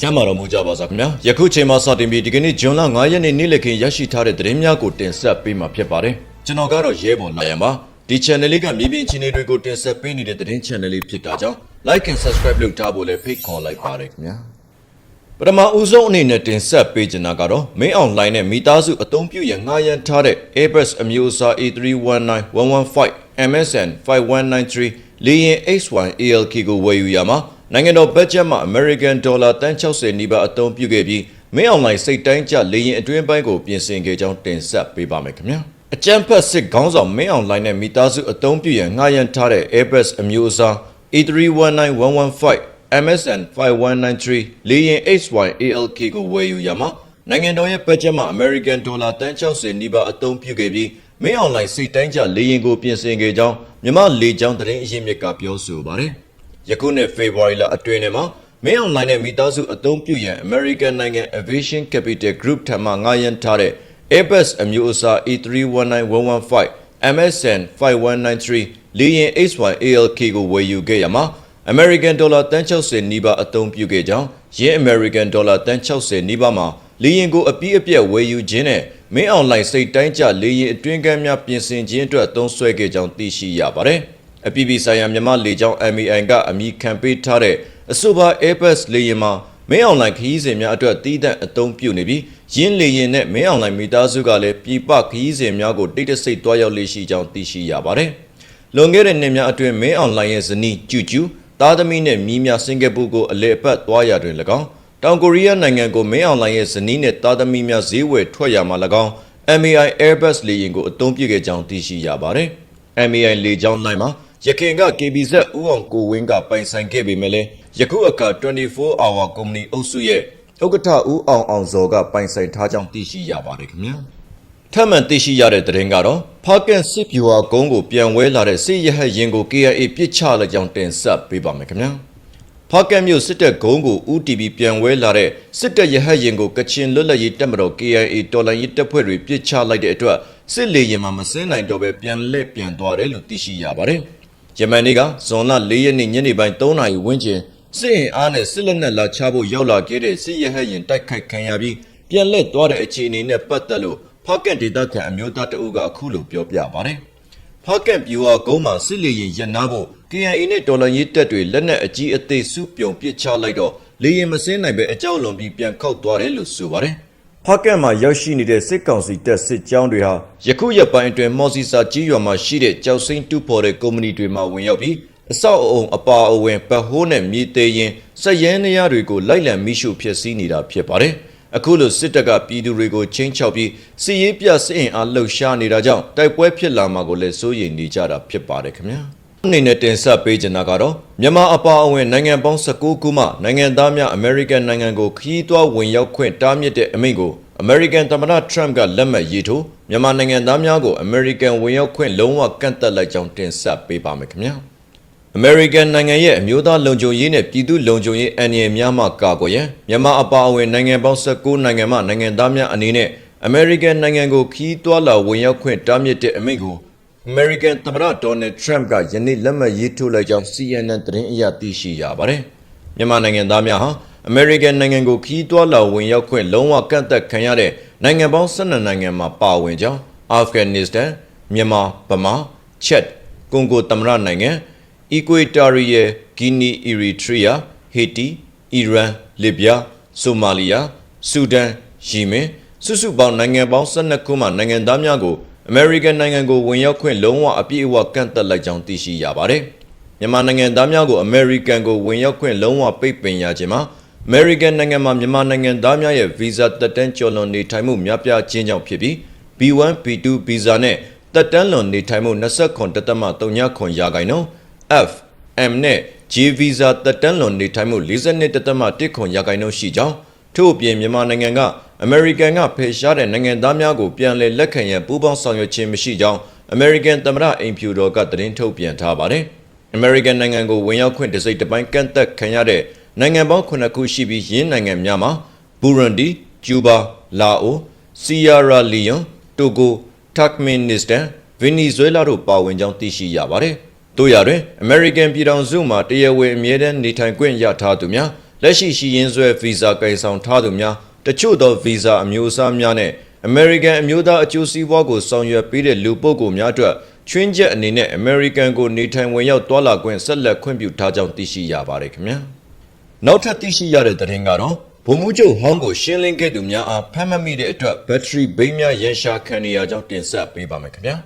ကျမ်းမာတော်မူကြပါစားခင်ဗျာယခုချိန်မှာစတင်ပြီးဒီကနေ့ဇွန်လ9ရက်နေ့နေ့လည်ခင်းရရှိထားတဲ့သတင်းများကိုတင်ဆက်ပေးမှာဖြစ်ပါတယ်ကျွန်တော်ကတော့ရဲဘော်လာရန်ပါဒီ channel လေးကမြေပြင်ချင်းတွေကိုတင်ဆက်ပေးနေတဲ့သတင်း channel လေးဖြစ်တာကြောင့် like and subscribe လုပ်ထားဖို့လည်းဖိတ်ခေါ်လိုက်ပါတယ်ခင်ဗျာပထမဦးဆုံးအနေနဲ့တင်ဆက်ပေးချင်တာကတော့ main online နဲ့မိသားစုအသုံးပြုရငှားရမ်းထားတဲ့ Airbus အမျိုးအစား A319-115 MSN 5193လေယာဉ် H1 ALK ကိုဝယ်ယူရမှာ နိုင်ငံတော်ဘတ်ဂျက်မှာ American Dollar တန်း60နီးပါးအသုံးပြုခဲ့ပြီး main online စိတ်တိုင်းကျလေယာဉ်အတွင်းပိုင်းကိုပြင်ဆင်ခဲ့ကြောင်းတင်ဆက်ပေးပါမယ်ခင်ဗျာအကြံဖက်စစ်ခေါင်းဆောင် main online နဲ့မိသားစုအသုံးပြုရငှားရမ်းထားတဲ့ Airbus အမျိုးအစား A319-115 MSN 5193လေယာဉ် H1 ALK ကိုဝယ်ယူရမှာနိုင်ငံတော်ရဲ့ဘတ်ဂျက်မှာ American Dollar တန်း60နီးပါးအသုံးပြုခဲ့ပြီးမင်းအွန်လိုင်းစိတ်တိုင်းကျလေယာဉ်ကိုပြင်ဆင်ခဲ့ကြောင်းမြမလေကြောင်းသတင်းအရင်းမြစ်ကပြောဆိုပါတယ်။ ယခုနှစ် February လအတွင်းထဲမှာမင်းအွန်လိုင်းနဲ့မိသားစုအသုံးပြုရန် American နိုင်ငံ Aviation Capital Group ထံမှငှားရမ်းထားတဲ့ Airbus အမျိုးအစား A319-115 MSN 5193လေယာဉ် H1 ALK ကိုဝယ်ယူခဲ့ရမှာ American Dollar တန်း60နီးပါးအသုံးပြုခဲ့ကြောင်းရင်း American Dollar တန်း60နီးပါးမှာလေယာဉ်ကိုအပြည့်အပြည့်ဝယ်ယူခြင်းနဲ့မင်းအွန်လိုင်းစိတ်တိုင်းကျလေယာဉ်အတွင်းကမ်းများပြင်ဆင်ခြင်းအတွက်သုံးစွဲခဲ့ကြောင်းသိရှိရပါတယ်။ အပြည်ပြည်ဆိုင်ရာမြန်မာလေကြောင်း MAI ကအမိခံပေးထားတဲ့အဆိုပါ Airbus လေယာဉ်မှာမင်းအွန်လိုင်းခရီးစဉ်များအတွက်တည်တဲ့အသုံးပြုနေပြီးရင်းလေယာဉ်နဲ့မင်းအွန်လိုင်းမိသားစုကလည်းပြည်ပခရီးစဉ်များကိုတိတ်တဆိတ်တွားရောက်လေရှိကြောင်းသိရှိရပါတယ်။လွန်ခဲ့တဲ့နှစ်များအတွင်းမင်းအွန်လိုင်းရဲ့ဇနီးကျူကျူသားသမီးနဲ့မြီးများစင်ကာပူကိုအလဲအပတ်သွားရတွင်၎င်းတောင်ကိုရီးယားနိုင်ငံကိုမင်းအွန်လိုင်းရဲ့ဇနီးနဲ့သားသမီးများဈေးဝယ်ထွက်ရမှာ၎င်း MAI Airbus လေယာဉ်ကိုအသုံးပြုခဲ့ကြောင်းသိရှိရပါတယ်။ MAI လေကြောင်းလိုင်းမှာ ရခင်က KBZ ဦးအောင်ကိုဝင်းကပိုင်ဆိုင်ခဲ့ပေမဲ့လည်းယခုအခါ24 hour company အုပ်စုရဲ့ဥက္ကဋ္ဌဦးအောင်အောင်ဇော်ကပိုင်ဆိုင်ထားကြောင်းသိရှိရပါတယ်ခင်ဗျာ။ထပ်မံသိရှိရတဲ့သတင်းကတော့ဖားကန်စစ်ဗျူဟာကုန်းကိုပြန်ဝဲလာတဲ့စစ်ရဟတ်ရင်ကို KIA ပစ်ချလိုက်ကြောင်းတင်ဆက်ပေးပါမယ်ခင်ဗျာ။ဖားကန်မြို့စစ်တပ်ဂုံးကို UTB ပြန်ဝဲလာတဲ့စစ်တပ်ရဟတ်ရင်ကိုကချင်လွတ်လပ်ရေးတပ်မတော် KIA တော်လှန်ရေးတပ်ဖွဲ့တွေပစ်ချလိုက်တဲ့အတွက်စစ်လေရင်မှာမစင်းနိုင်တော့ပဲပြန်လက်ပြန်သွားတယ်လို့သိရှိရပါတယ်။ ယမန်နေ့ကဇွန်လ၄ရက်နေ့ညနေပိုင်း3နာရီဝန်းကျင်စစ်အင်အားနဲ့စစ်လက်နက်လာချဖို့ရောက်လာခဲ့တဲ့စစ်ရဟတ်ရင်တိုက်ခိုက်ခံရပြီးပြန်လက်သွားတဲ့အခြေအနေနဲ့ပတ်သက်လို့ဖားကန်ဒေသခံအမျိုးသားတအုပ်ကအခုလိုပြောပြပါတယ်။ဖားကန်ပြူဟာကုန်းမှာစစ်လေရင်ရပ်နာဖို့ KIA နဲ့တော်လန်ရေးတပ်တွေလက်နက်အကြီးအသေးစုပြုံပစ်ချလိုက်တော့လေရင်မစင်းနိုင်ပဲအကြောက်လွန်ပြီးပြန်ခောက်သွားတယ်လို့ဆိုပါတယ်။ ဖားကန်မှာရောက်ရှိနေတဲ့စစ်ကောင်စီတပ်စစ်ကြောင်းတွေဟာယခုရက်ပိုင်းအတွင်းမော်စီစာကြီးရွာမှာရှိတဲ့ကြောက်စိမ့်တူဖော်တဲ့ကုမ္ပဏီတွေမှာဝင်ရောက်ပြီးအဆောက်အအုံအပါအဝင်ပတ်ဟိုးနဲ့မြေသေးရင်စက်ရဲနေရတွေကိုလိုက်လံမိရှုဖြစ်စည်းနေတာဖြစ်ပါတယ်။အခုလိုစစ်တပ်ကပြည်သူတွေကိုချင်းချောက်ပြီးစစ်ရေးပြစစ်အင်အားလှုပ်ရှားနေတာကြောင့်တိုက်ပွဲဖြစ်လာမှာကိုလည်းစိုးရိမ်နေကြတာဖြစ်ပါတယ်ခင်ဗျာ။ အနေနဲ့တင်ဆက်ပေးချင်တာကတော့မြန်မာအပါအဝင်နိုင်ငံပေါင်း19ခုမှနိုင်ငံသားများအမေရိကန်နိုင်ငံကိုခရီးသွားဝင်ရောက်ခွင့်တားမြစ်တဲ့အမိန့်ကိုအမေရိကန်သမ္မတထရမ့်ကလက်မှတ်ရေးထိုးမြန်မာနိုင်ငံသားများကိုအမေရိကန်ဝင်ရောက်ခွင့်လုံးဝကန့်သတ်လိုက်ကြောင်းတင်ဆက်ပေးပါမယ်ခင်ဗျာ။ American နိုင်ငံရဲ့အမျိုးသားလုံခြုံရေးနဲ့ပြည်သူ့လုံခြုံရေးအန္တရာယ်များမှကာကွယ်ရန်မြန်မာအပါအဝင်နိုင်ငံပေါင်း19နိုင်ငံမှနိုင်ငံသားများအနေနဲ့ American နိုင်ငံကိုခီးသွွာလာဝင်ရောက်ခွင့်တားမြစ်တဲ့အမိန့်ကို American သမ္မတ Donald Trump ကယနေ့လက်မှတ်ရေးထိုးလိုက်ကြောင်း CNN သတင်းအရသိရှိရပါတယ်။မြန်မာနိုင်ငံသားများဟာ American နိုင်ငံကိုခီးသွွာလာဝင်ရောက်ခွင့်လုံးဝကန့်သတ်ခံရတဲ့နိုင်ငံပေါင်း12နိုင်ငံမှာပါဝင်ကြောင်း Afghanistan မြန်မာဗမာချက်ကွန်ဂိုသမ္မတနိုင်ငံ။ Equatorial Guinea, Eritrea, Haiti, Iran, Libya, Somalia, Sudan, Yemen စုစုပေါင်းနိုင်ငံပေါင်း12ခုမှနိုင်ငံသားများကို American နိုင်ငံကိုဝင်ရောက်ခွင့်လုံးဝအပြည့်အဝကန့်သတ်လိုက်ကြောင်းသိရှိရပါတယ်။မြန်မာနိုင်ငံသားများကို American ကိုဝင်ရောက်ခွင့်လုံးဝပိတ်ပင်ရခြင်းမှာ American နိုင်ငံမှာမြန်မာနိုင်ငံသားများရဲ့ visa တက်တန်းကျော်လွန်နေထိုင်မှုများပြားခြင်းကြောင့်ဖြစ်ပြီး B1, B2 visa နဲ့တက်တန်းလွန်နေထိုင်မှု29.39ရာခိုင်နှုန်း F M နဲ့ J visa တက်တန်းလွန်နေထိုင်မှု42.1ခွန်ရာခိုင်နှုန်းရှိကြောင်းထို့အပြင်မြန်မာနိုင်ငံက American ကဖယ်ရှားတဲ့နိုင်ငံသားများကိုပြန်လည်လက်ခံရန်ပူးပေါင်းဆောင်ရွက်ခြင်းမရှိကြောင်း American သမ္မတအိမ်ဖြူတော်ကသတင်းထုတ်ပြန်ထားပါတယ်။ American နိုင်ငံကိုဝင်ရောက်ခွင့်တစ်စိတ်တစ်ပိုင်းကန့်သက်ခံရတဲ့နိုင်ငံပေါင်း9ခုရှိပြီးယင်းနိုင်ငံများမှာ Burundi, Cuba, Laos, Sierra Leone, Togo, Turkmenistan, Venezuela တို့ပါဝင်ကြောင်းသိရှိရပါတယ်။တို့ရတွင် American ပြည်ထောင်စုမှာတရားဝင်အမြဲတမ်းနေထိုင်ခွင့်ရထားသူများလက်ရှိရှိရင်းဆွဲဗီဇာကင်ဆောင်ထားသူများ တချို့သောဗီဇာအမျိုးအစားများနဲ့ American အမျိုးသားအကျိုးစီးပွားကိုဆောင်ရွက်ပေးတဲ့လူပုဂ္ဂိုလ်များအတွက်ချွင်းချက်အနေနဲ့ American ကိုနေထိုင်ဝင်ရောက်သွားလာခွင့်ဆက်လက်ခွင့်ပြုထားကြောင်းသိရှိရပါတယ်ခင်ဗျာနောက်ထပ်သိရှိရတဲ့သတင်းကတော့ဗိုလ်မှူးချုပ်ဟောင်းကိုရှင်းလင်းခဲ့သူများအားဖမ်းမမိတဲ့အတွက်ဘက်ထရီဘိန်းများရန်ရှာခံနေရကြောင်းတင်ဆက်ပေးပါမယ်ခင်ဗျာ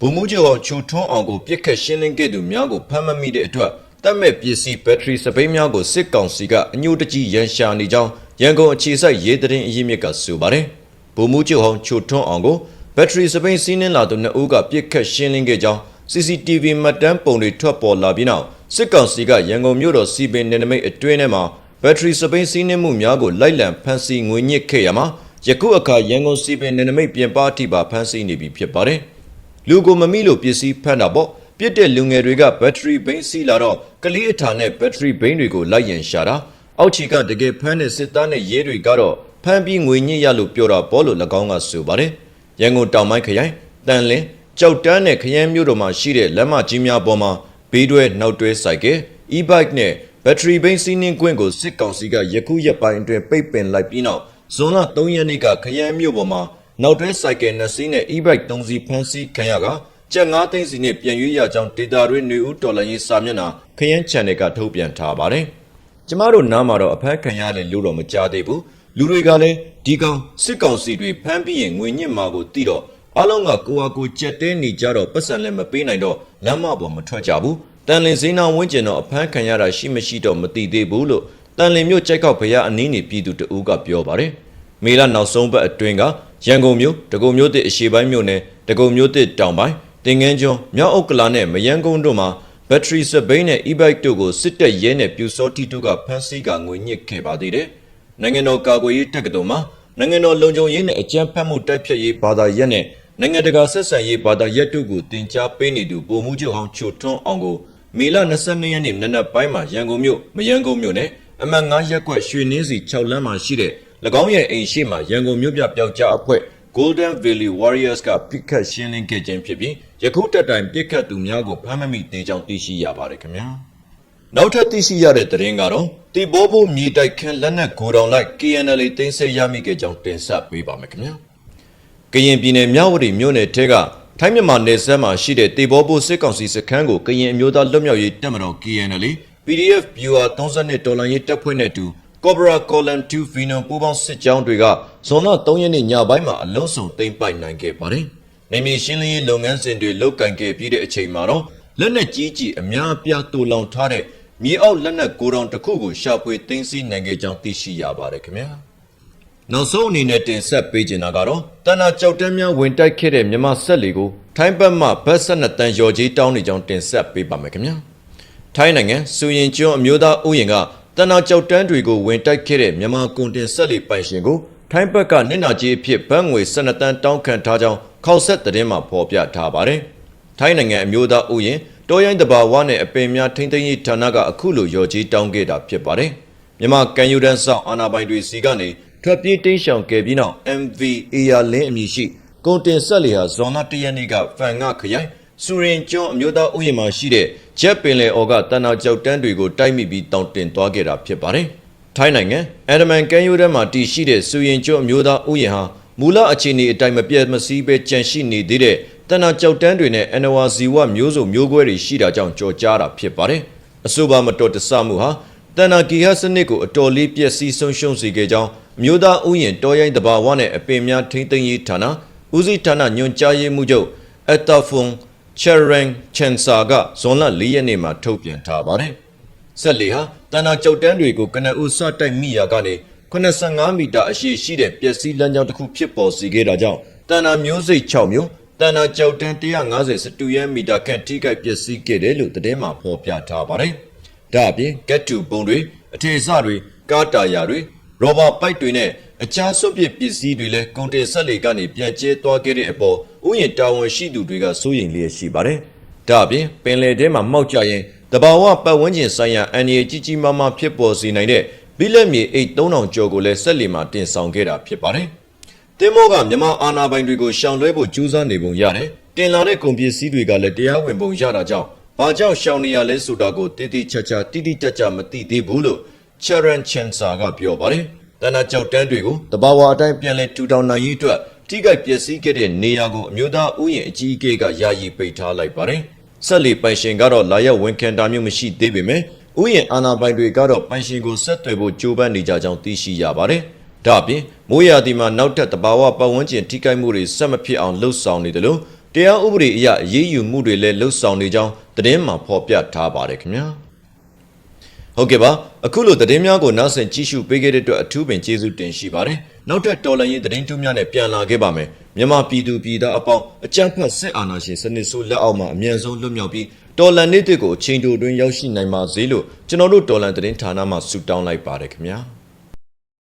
ဗိုလ်မှူးချုပ်အောင်ချိုထွန်းအောင်ကိုပြစ်ခတ်ရှင်းလင်းခဲ့သူများကိုဖမ်းမမိတဲ့အတွက်တပ်မဲ့ပစ္စည်းဘက်ထရီစပိန်များကိုစစ်ကောင်စီကအညှို့တကြီးရန်ရှာနေကြောင်း ရန်ကုန်အခြေစိုက်ရေးသတင်းအရင်းမြစ်ကဆိုပါတယ်။ဗိုလ်မှူးချုပ်အောင်ချိုထွန်းအောင်ကိုဘက်ထရီစပိန်စီးနင်းလာသူနှစ်ဦးကပြစ်ခတ်ရှင်းလင်းခဲ့ကြောင်း CCTV မှတ်တမ်းပုံတွေထွက်ပေါ်လာပြီးနောက်စစ်ကောင်စီကရန်ကုန်မြို့တော်စီပင်နယ်နိမိတ်အတွင်းထဲမှာဘက်ထရီစပိန်စီးနင်းမှုများကိုလိုက်လံဖမ်းဆီးငွေညစ်ခဲ့ရမှာယခုအခါရန်ကုန်စီပင်နယ်နိမိတ်ပြင်ပအထိပါဖမ်းဆီးနေပြီဖြစ်ပါတယ်။လူကိုမမိလို့ပစ္စည်းဖမ်းတာပေါ့ပြစ်တဲ့လူငယ်တွေကဘက်ထရီဘိန်းစီးလာတော့ကလေးအထာနဲ့ဘက်ထရီဘိန်းတွေကိုလိုက်ရန်ရှာတာ အောက်ခြေကတကယ်ဖမ်းတဲ့စစ်သားနဲ့ရဲတွေကတော့ဖမ်းပြီးငွေညစ်ရလို့ပြောတာပေါ့လို့၎င်းကဆိုပါတယ်ရန်ကုန်တောင်ပိုင်းခရိုင်တန်လင်းကြောက်တန်းနဲ့ခရမ်းမြို့တော်မှာရှိတဲ့လမ်းမကြီးများပေါ်မှာဘေးတွဲနောက်တွဲစိုက်ကယ် e-bike နဲ့ဘက်ထရီဘိန်းစီးနှင်းကွင်းကိုစစ်ကောင်စီကယခုရက်ပိုင်းအတွင်းပိတ်ပင်လိုက်ပြီးနောက်ဇွန်လ3ရက်နေ့ကခရမ်းမြို့ပေါ်မှာနောက်တွဲစိုက်ကယ်နှစ်စီးနဲ့ e-bike 3စီးဖမ်းဆီးခံရကကျပ်9သိန်းစီနဲ့ပြန်ရွေးရကြောင်းဒေတာတွင်နေဦးတော်လိုင်းရေးစာမျက်နှာခရမ်း channel ကထုတ်ပြန်ထားပါတယ်။ ကျမတို့နားမှာတော့အဖက်ခံရတယ်လို့တော့မကြားသေးဘူး။လူတွေကလည်းဒီကောင်စစ်ကောင်စီတွေဖမ်းပြီးရင်ငွေညစ်မှာကိုသိတော့အလုံးကကိုဟာကိုကြက်တဲနေကြတော့ပတ်စံလည်းမပေးနိုင်တော့လမ်းမပေါ်မထွက်ကြဘူး။တန်လင်စင်းနာဝင်းကျင်တော့အဖမ်းခံရတာရှိမရှိတော့မသိသေးဘူးလို့တန်လင်မြို့ကြိုက်ကောက်ဖရားအနည်းနေပြည်သူတအူးကပြောပါတယ်။မေလနောက်ဆုံးပတ်အတွင်းကရန်ကုန်မြို့တကုံမြို့တစ်အရှေ့ပိုင်းမြို့နယ်တကုံမြို့တစ်တောင်ပိုင်းတင်ငန်းကျွန်းမြောက်ဥက္ကလာနဲ့မယန်းကုန်းတို့မှာ ဘက်ထရီစပိန်နဲ့ e-bike တို့ကိုစစ်တပ်ရဲနဲ့ပြူစောတိတို့ကဖမ်းဆီးကငွေညစ်ခဲ့ပါသေးတယ်။နိုင်ငံတော်ကာကွယ်ရေးတက္ကသိုလ်မှာနိုင်ငံတော်လုံခြုံရေးနဲ့အကြမ်းဖက်မှုတိုက်ဖျက်ရေးဘာသာရပ်နဲ့နိုင်ငံတကာဆက်ဆံရေးဘာသာရပ်တို့ကိုတင် जा ပေးနေသူပုံမှုချုပ်အောင်ချိုထွန်းအောင်ကိုမေလ22ရက်နေ့နနက်ပိုင်းမှာရန်ကုန်မြို့မယန်းကုန်းမြို့နယ်အမှတ်9ရပ်ကွက်ရွှေနှင်းစီ6လမ်းမှာရှိတဲ့၎င်းရဲ့အိမ်ရှိမှရန်ကုန်မြို့ပြပျောက်ကြားအဖွဲ့ Golden Valley Warriors ကပြစ်ခတ်ရှင်းလင်းခဲ့ခြင်းဖြစ်ပြီး ယခုတက်တိုင်ပြစ်ခတ်သူများကိုဖမ်းမမိသေးကြောင်းသိရှိရပါတယ်ခင်ဗျာနောက်ထပ်သိရှိရတဲ့သတင်းကတော့တီဘောဘိုမြေတိုက်ခန်းလက်နက်ဂိုဒေါင်လိုက် KNL တင်းဆက်ရမိခဲ့ကြောင်းတင်ဆက်ပေးပါမယ်ခင်ဗျာကရင်ပြည်နယ်မြဝတီမြို့နယ်ထဲကထိုင်းမြန်မာနယ်စပ်မှာရှိတဲ့တေဘောဘိုစစ်ကောင်စီစခန်းကိုကရင်အမျိုးသားလွတ်မြောက်ရေးတပ်မတော် KNL PDF Viewer 32ဒေါ်လာရေးတပ်ဖွဲ့နဲ့အတူ Cobra Column 2 Venom ပူးပေါင်းစစ်ကြောင်းတွေကဇွန်လ3ရက်နေ့ညပိုင်းမှာအလုံးစုံသိမ်းပိုက်နိုင်ခဲ့ပါတယ်။ နေမြေရှင်းလင်းရေးလုပ်ငန်းစဉ်တွေလုပ်ကင်ခဲ့ပြီးတဲ့အချိန်မှာတော့လက်နက်ကြီးကြီးအများအပြားတူလောင်ထားတဲ့မြေအောက်လက်နက်ကိုတောင်တစ်ခုကိုရှာဖွေသိမ်းဆည်းနိုင်ခဲ့ကြောင်းသိရှိရပါတယ်ခင်ဗျာ။နောက်ဆုံးအနေနဲ့တင်ဆက်ပေးချင်တာကတော့တဏ္ဍကြောက်တန်းများဝင်တိုက်ခဲ့တဲ့မြမဆက်လီကိုထိုင်းဘက်မှဘတ်ဆက်နှစ်တန်းရော်ကြီးတောင်းနေကြောင်းတင်ဆက်ပေးပါမယ်ခင်ဗျာ။ထိုင်းနိုင်ငံစူရင်ကျွန်းအမျိုးသားဥယျာဉ်ကတဏ္ဍကြောက်တန်းတွေကိုဝင်တိုက်ခဲ့တဲ့မြန်မာကွန်တင်ဆက်လီပိုင်ရှင်ကိုထိုင်းဘက်ကနစ်နာကြီးအဖြစ်ဘတ်ငွေ12တန်းတောင်းခံထားကြောင်း ခောက်ဆက်သတင်းမှာဖော်ပြထားပါတယ်။ထိုင်းနိုင်ငံအမျိုးသားဥယျာဉ်တောရိုင်းတဘာဝနဲ့အပင်များထိမ့်သိမ်းရေးဌာနကအခုလိုရော်ကြီးတောင်းခဲ့တာဖြစ်ပါတယ်။မြန်မာကန်ယူဒန်ဆောင်အာနာပိုင်တွေစီကနေထွက်ပြေးတိမ်းရှောင်ခဲ့ပြီးနောက် MV အေယာလင်းအမည်ရှိကွန်တင်ဆက်လီဟာဇွန်လ1ရက်နေ့ကဖန်ငခရိုင်စူရင်ကျွန်းအမျိုးသားဥယျာဉ်မှာရှိတဲ့ဂျက်ပင်လယ်အော်ကတန်နာကြောက်တန်းတွေကိုတိုက်မိပြီးတောင်းတင်သွားခဲ့တာဖြစ်ပါတယ်။ထိုင်းနိုင်ငံအဒမန်ကန်ယူဒန်မှာတည်ရှိတဲ့စူရင်ကျွန်းအမျိုးသားဥယျာဉ်ဟာ မူလအခြေအနေအတိုင်းမပြတ်မစည်းပဲကြန့်ရှိနေသေးတဲ့တန်နာကြောက်တန်းတွေနဲ့အနဝါဇီဝမျိုးစုံမျိုးကွဲတွေရှိတာကြောင့်ကြော်ကြားတာဖြစ်ပါတယ်။အဆိုပါမတော်တဆမှုဟာတန်နာဂီဟစနစ်ကိုအတော်လေးပျက်စီးဆုံးရှုံးစေခဲ့ကြောင်းအမျိုးသားဥယျာဉ်တော်ရိုင်းတဘာဝနဲ့အပင်များထိမ့်သိမ်းရေးဌာနဦးစီးဌာနညွှန်ကြားရေးမှူးချုပ်အက်တာဖွန်ချယ်ရန်ချန်ဆာကဇွန်လ၄ရက်နေ့မှာထုတ်ပြန်ထားပါတယ်။ဆက်လီဟာတန်နာကြောက်တန်းတွေကိုကနအူစတိုက်မိရာကနေ 85မီတာအရှိရှိတဲ့ပျက်စီးလမ်းကြောင်းတစ်ခုဖြစ်ပေါ်စေခဲ့တာကြောင့်တန်နာမျိုးစိတ်6မျိုးတန်နာကြောက်တန်း150စတူရဲမီတာခန့်ထိခိုက်ပျက်စီးခဲ့တယ်လို့သတင်းမှာဖော်ပြထားပါတယ်။ဒါအပြင်ကက်တူပုံတွေအထေစတွေကားတာယာတွေရောဘာပိုက်တွေနဲ့အခြားစွပ်ပစ်ပစ္စည်းတွေလည်းကုန်တင်ဆက်လေကနေပြန်ကျဲသွားခဲ့တဲ့အပေါ်ဥယျာဉ်တာဝန်ရှိသူတွေကစိုးရိမ်လျက်ရှိပါတယ်။ဒါအပြင်ပင်လယ်ထဲမှာမှောက်ကြရင်တဘာဝပတ်ဝန်းကျင်ဆိုင်ရာအန္တရာယ်ကြီးကြီးမားမားဖြစ်ပေါ်စေနိုင်တဲ့ ဘိလက်မြေအိတ်3000ကျော်ကိုလည်းဆက်လီမှာတင်ဆောင်ခဲ့တာဖြစ်ပါတယ်။တင်မောကမြန်မာအာဏာပိုင်တွေကိုရှောင်လွှဲဖို့ကြိုးစားနေပုံရတယ်။တင်လာတဲ့ကုန်ပစ္စည်းတွေကလည်းတရားဝင်ပုံရတာကြောင့်ဘာကြောင့်ရှောင်နေရလဲဆိုတာကိုတည်တည်ချာချာတိတိကျကျမသိသေးဘူးလို့ Charan Chansa ကပြောပါတယ်။တနကြောက်တန်းတွေကိုတဘာဝအတိုင်းပြန်လဲထူထောင်နိုင်ရေးအတွက်ထိခိုက်ပျက်စီးခဲ့တဲ့နေရာကိုအမျိုးသားဥယျာဉ်အကြီးအကဲကယာယီပိတ်ထားလိုက်ပါတယ်။ဆက်လီပိုင်ရှင်ကတော့လာရောက်ဝန်ခံတာမျိုးမရှိသေးပေမဲ့ ဥယျာဉ်အာဏာပိုင်တွေကတော့ပိုင်ရှင်ကိုဆက်သွယ်ဖို့ကြိုးပမ်းနေကြကြောင်းသိရှိရပါတယ်။ဒါ့အပြင်မိုးရာသီမှာနောက်ထပ်တဘာဝပတ်ဝန်းကျင်ထိခိုက်မှုတွေဆက်မဖြစ်အောင်လှုံ့ဆော်နေတယ်လို့တရားဥပဒေအရအရေးယူမှုတွေလည်းလှုံ့ဆော်နေကြောင်းသတင်းမှာဖော်ပြထားပါတယ်ခင်ဗျာ။ဟုတ်ကဲ့ပါအခုလိုသတင်းများကိုနောက်ဆက်ကြည့်ရှုပေးခဲ့တဲ့အတွက်အထူးပင်ကျေးဇူးတင်ရှိပါတယ်နောက်ထပ်တော်လန်ရေးသတင်းထူးများနဲ့ပြန်လာခဲ့ပါမယ် မြန်မာပြည်သူပြည်သားအပေါင်းအကြမ်းဖက်စစ်အာဏာရှင်စနစ်ဆိုးလက်အောက်မှာအမြန်ဆုံးလွတ်မြောက်ပြီးတော်လန်နေ့တွေကိုအချိန်တိုတွင်ရောက်ရှိနိုင်ပါစေလို့ကျွန်တော်တို့တော်လန်သတင်းဌာနမှဆုတောင်းလိုက်ပါတယ်ခင်ဗျာ